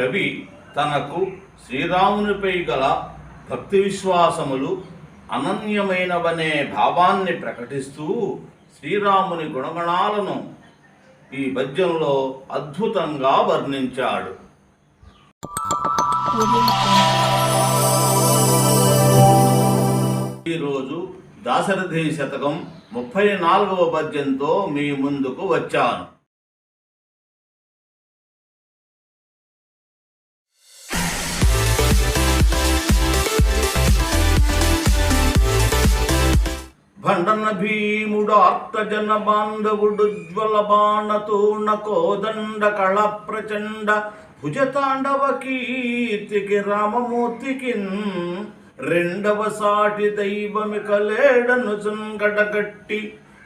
కవి తనకు శ్రీరామునిపై గల భక్తి విశ్వాసములు అనన్యమైనవనే భావాన్ని ప్రకటిస్తూ శ్రీరాముని గుణగణాలను ఈ పద్యంలో అద్భుతంగా వర్ణించాడు. ఈరోజు దాశరథి శతకం ముప్పై నాలుగవ పద్యంతో మీ ముందుకు వచ్చాను. భండన భీముడు ఆర్తజన బాంధవుడు జ్వల బాణతూణ కోదండ కళ ప్రచండ భుజతాండవ కీర్తికి రామమూర్తికి రెండవ సాటి దైవమి కలేడను చుంగడగట్టి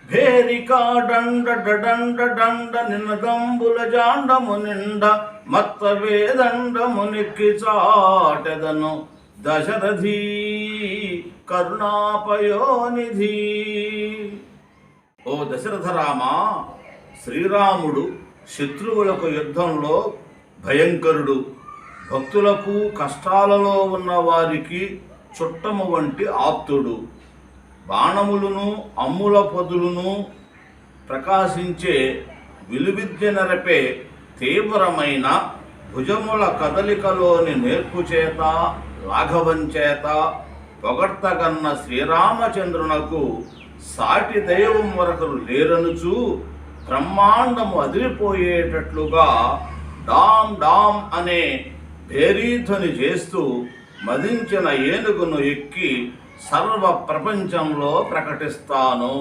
భేరికా డండ డండ డండ నినదంబుల జాండము నిండ మత్త వేదండము నిక్కి చాటెదను దశరథీ కరుణాపయోనిధి. ఓ దశరథ రామ శ్రీరాముడు శత్రువులకు యుద్ధంలో భయంకరుడు. భక్తులకు కష్టాలలో ఉన్న వారికి చుట్టము వంటి ఆప్తుడు. బాణములను అమ్ముల పొదులను ప్రకాశించే విలువిద్య నరపే తీవ్రమైన భుజముల కదలికలోని నేర్పు చేత రాఘవం చేత పొగడ్తగన్న శ్రీరామచంద్రునకు సాటి దైవం వరకు లేరనుచు బ్రహ్మాండము అదిరిపోయేటట్లుగా డామ్ డామ్ అనే భేరీధ్వని చేస్తూ మదించిన ఏనుగును ఎక్కి సర్వ ప్రపంచంలో ప్రకటిస్తాను.